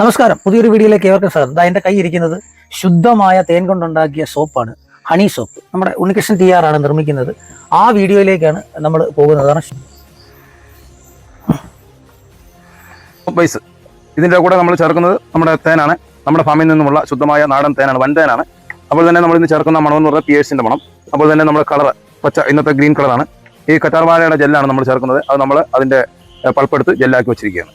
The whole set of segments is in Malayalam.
നമസ്കാരം. പുതിയൊരു വീഡിയോയിലേക്ക് ഏവർക്കും സ്വാഗതം. ഇതാ എന്റെ കൈ ഇരിക്കുന്നത് ശുദ്ധമായ തേൻ കൊണ്ടുണ്ടാക്കിയ സോപ്പാണ്. Honey soap. നമ്മുടെ ഉണ്ണികൃഷ്ണൻ ടി ആറാണ് നിർമ്മിക്കുന്നത്. ആ വീഡിയോയിലേക്കാണ് നമ്മൾ പോകുന്നത്. കാരണം ഇതിന്റെ കൂടെ നമ്മൾ ചേർക്കുന്നത് നമ്മുടെ തേനാണ്. നമ്മുടെ ഫാമിൽ നിന്നുമുള്ള ശുദ്ധമായ നാടൻ തേനാണ് വൻ തേനാണ്. അപ്പോൾ തന്നെ നമ്മൾ ഇന്ന് ചേർക്കുന്ന മണം എന്ന് പറഞ്ഞാൽ പിയേഴ്സിന്റെ മണം. അപ്പോൾ തന്നെ നമ്മുടെ കളർ പച്ച ഇന്നത്തെ ഗ്രീൻ കളറാണ് ഈ കറ്റാർവാഴയുടെ ജെല്ലാണ് നമ്മൾ ചേർക്കുന്നത്. അത് നമ്മൾ അതിന്റെ ഏഹ്, പൾപ്പെടുത്ത് ജെല്ലാക്കി വെച്ചിരിക്കുകയാണ്.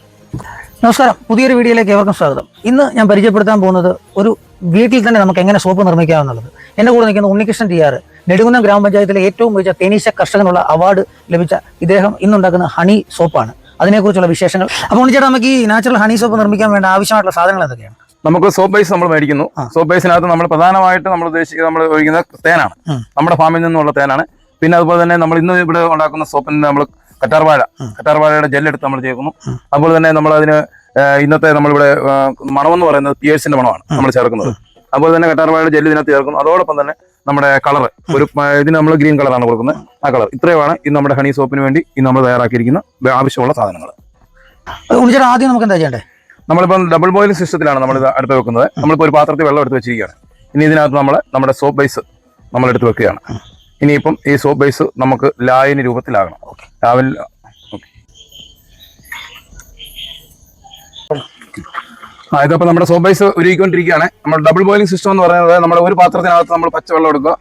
നമസ്കാരം. പുതിയൊരു വീഡിയോയിലേക്ക് ഏവർക്കും സ്വാഗതം. ഇന്ന് ഞാൻ പരിചയപ്പെടുത്താൻ പോകുന്നത് ഒരു വീട്ടിൽ തന്നെ നമുക്ക് എങ്ങനെ സോപ്പ് നിർമ്മിക്കാമെന്നുള്ളത്. എന്റെ കൂടെ നിൽക്കുന്ന ഉണ്ണികൃഷ്ണൻ ടി ആർ. നെടുകുന്നം ഗ്രാമപഞ്ചായത്തിലെ ഏറ്റവും മികച്ച തേനീശ കർഷകനുള്ള അവാർഡ് ലഭിച്ച ഇദ്ദേഹം ഇന്നുണ്ടാക്കുന്ന ഹണി സോപ്പാണ്. അതിനെക്കുറിച്ചുള്ള വിശേഷങ്ങൾ. അപ്പോൾ ഉണ്ണിച്ചേട്ടാ നമുക്ക് ഈ നാച്ചുറൽ ഹണി സോപ്പ് നിർമ്മിക്കാൻ വേണ്ട ആവശ്യമായിട്ടുള്ള സാധനങ്ങൾ എന്തൊക്കെയാണ്? നമുക്ക് സോപ്പ് ബേസ് നമ്മൾ മേടിക്കുന്നു. സോപ്പ് ബേസിനകത്ത് നമ്മൾ പ്രധാനമായിട്ട് നമ്മൾ ഉദ്ദേശിക്കുന്നത് നമ്മൾ ഒഴിക്കുന്ന തേനാണ്. നമ്മുടെ ഫാമിൽ നിന്നുള്ള തേനാണ്. പിന്നെ അതുപോലെ തന്നെ നമ്മൾ ഇന്ന് ഇവിടെ ഉണ്ടാക്കുന്ന സോപ്പിന് നമ്മൾ കറ്റാർവാഴ. കറ്റാർവാഴയുടെ ജെല്ലെടുത്ത് നമ്മൾ ചേർക്കുന്നു. അതുപോലെ തന്നെ നമ്മൾ അതിന് ഇന്നത്തെ നമ്മളിവിടെ മണം മണമെന്ന് പറയുന്നത് പിയേഴ്സിന്റെ മണമാണ് നമ്മൾ ചേർക്കുന്നത്. അതുപോലെ തന്നെ കറ്റാർവാഴയുടെ ജെല്ല് ഇതിനകത്ത് ചേർക്കുന്നു. അതോടൊപ്പം തന്നെ നമ്മുടെ കളർ ഒരു ഇതിന് നമ്മൾ ഗ്രീൻ കളറാണ് കൊടുക്കുന്നത്. ആ കളർ ഇത്രയുമാണ് ഇന്ന് നമ്മുടെ ഹണി സോപ്പിന് വേണ്ടി ഇന്ന് നമ്മൾ തയ്യാറാക്കിയിരിക്കുന്ന ആവശ്യമുള്ള സാധനങ്ങൾ. ആദ്യം നമുക്ക് എന്താ ചെയ്യണ്ടേ? നമ്മളിപ്പം ഡബിൾ ബോയിൽ സിസ്റ്റത്തിലാണ് നമ്മൾ ഇത് അടുത്ത് വെക്കുന്നത്. നമ്മളിപ്പോൾ ഒരു പാത്രത്തിൽ വെള്ളം എടുത്ത് വെച്ചിരിക്കുകയാണ്. ഇനി ഇതിനകത്ത് നമ്മൾ നമ്മുടെ സോപ്പ് ബേസ് നമ്മൾ എടുത്ത് വെക്കുകയാണ് ഇനിയിപ്പം ഈ സോപ്പ് ബേസ് നമുക്ക് ലായനി രൂപത്തിലാകണം. രാവിലെ ഓക്കെ ആ ഇതപ്പോൾ നമ്മുടെ സോപ്പ് ബേസ് ഉരുകിക്കൊണ്ടിരിക്കുകയാണ്. നമ്മൾ ഡബിൾ ബോയിലിംഗ് സിസ്റ്റം എന്ന് പറയുന്നത് നമ്മൾ ഒരു പാത്രത്തിനകത്ത് നമ്മൾ പച്ചവെള്ളം എടുക്കുക.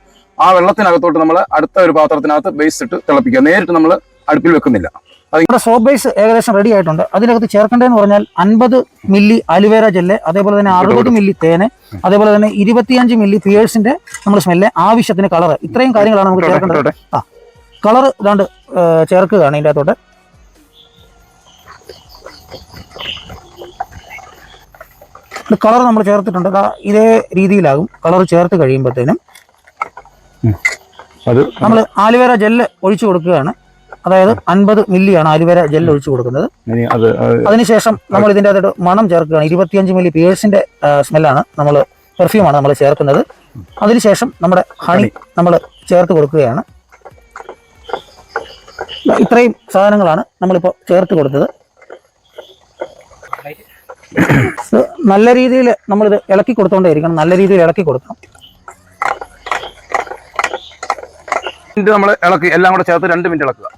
ആ വെള്ളത്തിനകത്തോട്ട് നമ്മൾ അടുത്ത ഒരു പാത്രത്തിനകത്ത് ബേസ് ഇട്ട് തിളപ്പിക്കുക. നേരിട്ട് നമ്മൾ അടുപ്പിൽ വെക്കുന്നില്ല. നമ്മുടെ സോപ്പ് ബേസ് ഏകദേശം റെഡി ആയിട്ടുണ്ട്. അതിനകത്ത് ചേർക്കേണ്ടതെന്ന് പറഞ്ഞാൽ അൻപത് മില്ലി അലുവേര ജെല്ല് അതേപോലെ തന്നെ അറുപത് മില്ലി തേന് അതേപോലെ തന്നെ ഇരുപത്തിയഞ്ച് മില്ലി പിയേഴ്സിന്റെ നമ്മൾ സ്മെല്ല് ആവശ്യത്തിന് കളർ ഇത്രയും കാര്യങ്ങളാണ് നമുക്ക് ചേർക്കേണ്ടത്. ആ കളർ ഇതാണ്ട് ചേർക്കുകയാണ് ഇതിന്റെ അകത്തോട്ട്. കളർ നമ്മൾ ചേർത്തിട്ടുണ്ട്. ഇതേ രീതിയിലാകും. കളർ ചേർത്ത് കഴിയുമ്പോഴത്തേനും നമ്മൾ ആലുവേര ജെല്ല് ഒഴിച്ചു കൊടുക്കുകയാണ്. അതായത് അൻപത് മില്ലിയാണ് അലുവര ജെൽ ഒഴിച്ചു കൊടുക്കുന്നത്. അതിനുശേഷം നമ്മൾ ഇതിന്റെ അകത്തോട്ട് മണം ചേർക്കുകയാണ്. ഇരുപത്തിയഞ്ച് മില്ലി പിയേഴ്സിന്റെ സ്മെല്ലാണ് നമ്മൾ പെർഫ്യൂമാണ് നമ്മൾ ചേർക്കുന്നത്. അതിനുശേഷം നമ്മുടെ ഹണി നമ്മൾ ചേർത്ത് കൊടുക്കുകയാണ്. ഇത്രയും സാധനങ്ങളാണ് നമ്മളിപ്പോൾ ചേർത്ത് കൊടുത്തത്. നല്ല രീതിയിൽ നമ്മളിത് ഇളക്കി കൊടുത്തുകൊണ്ടേയിരിക്കണം നല്ല രീതിയിൽ ഇളക്കി കൊടുക്കണം. നമ്മൾ ഇളക്കി എല്ലാം കൂടെ ചേർത്ത് രണ്ട് മിനിറ്റ് ഇളക്കുക.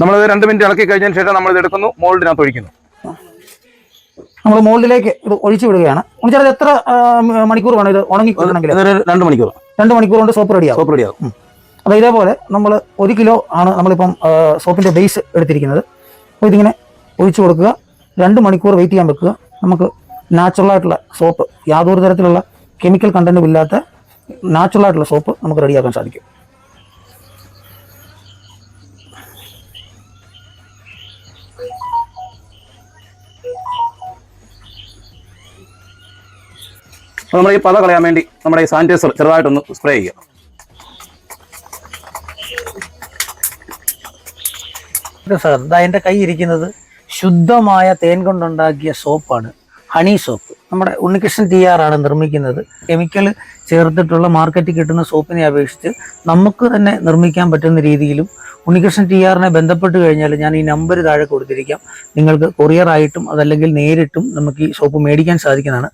നമ്മൾ രണ്ട് മിനിറ്റ് ഇളക്കി കഴിഞ്ഞതിന് ശേഷം നമ്മൾ ഇത് എടുക്കുന്നു മോൾഡിനകത്ത് ഒഴിക്കുന്നു. നമ്മൾ മോൾഡിലേക്ക് ഇത് ഒഴിച്ചു വിടുകയാണ്. ഉണ്ണിച്ചാൽ എത്ര മണിക്കൂർ വേണം ഇത് ഉണങ്ങി കിട്ടണമെങ്കിൽ രണ്ട് മണിക്കൂർ. രണ്ട് മണിക്കൂർ കൊണ്ട് സോപ്പ് റെഡിയാവും. സോപ്പ് റെഡിയാകും അപ്പോൾ ഇതേപോലെ നമ്മൾ ഒരു കിലോ ആണ് നമ്മളിപ്പം സോപ്പിന്റെ സോപ്പിന്റെ ബേസ് എടുത്തിരിക്കുന്നത്. അപ്പോൾ ഇതിങ്ങനെ ഒഴിച്ചു കൊടുക്കുക. രണ്ട് മണിക്കൂർ വെയിറ്റ് ചെയ്യാൻ വെക്കുക. നമുക്ക് നാച്ചുറൽ ആയിട്ടുള്ള സോപ്പ് യാതൊരു തരത്തിലുള്ള കെമിക്കൽ കണ്ടന്റും ഇല്ലാത്ത നാച്ചുറൽ ആയിട്ടുള്ള സോപ്പ് നമുക്ക് റെഡിയാക്കാൻ സാധിക്കും. അപ്പോൾ നമ്മൾ ഈ പത കളയാൻ വേണ്ടി നമ്മുടെ ഈ സാനിറ്റൈസർ ചെറുതായിട്ടൊന്ന് സ്പ്രേ ചെയ്യുക. എന്റെ കൈ ഇരിക്കുന്നത് ശുദ്ധമായ തേൻ കൊണ്ടുണ്ടാക്കിയ സോപ്പാണ് ഹണി സോപ്പ്. നമ്മുടെ ഉണ്ണികൃഷ്ണൻ ടി ആണ് നിർമ്മിക്കുന്നത്. കെമിക്കൽ ചേർത്തിട്ടുള്ള മാർക്കറ്റിൽ കിട്ടുന്ന സോപ്പിനെ അപേക്ഷിച്ച് നമുക്ക് തന്നെ നിർമ്മിക്കാൻ പറ്റുന്ന രീതിയിലും ഉണ്ണികൃഷ്ണൻ ടി ആറിനെ ബന്ധപ്പെട്ട് കഴിഞ്ഞാൽ ഞാൻ ഈ നമ്പർ താഴെ കൊടുത്തിരിക്കാം. നിങ്ങൾക്ക് കൊറിയർ ആയിട്ടും അതല്ലെങ്കിൽ നേരിട്ടും നമുക്ക് ഈ ഷോപ്പ് മേടിക്കാൻ സാധിക്കുന്നതാണ്.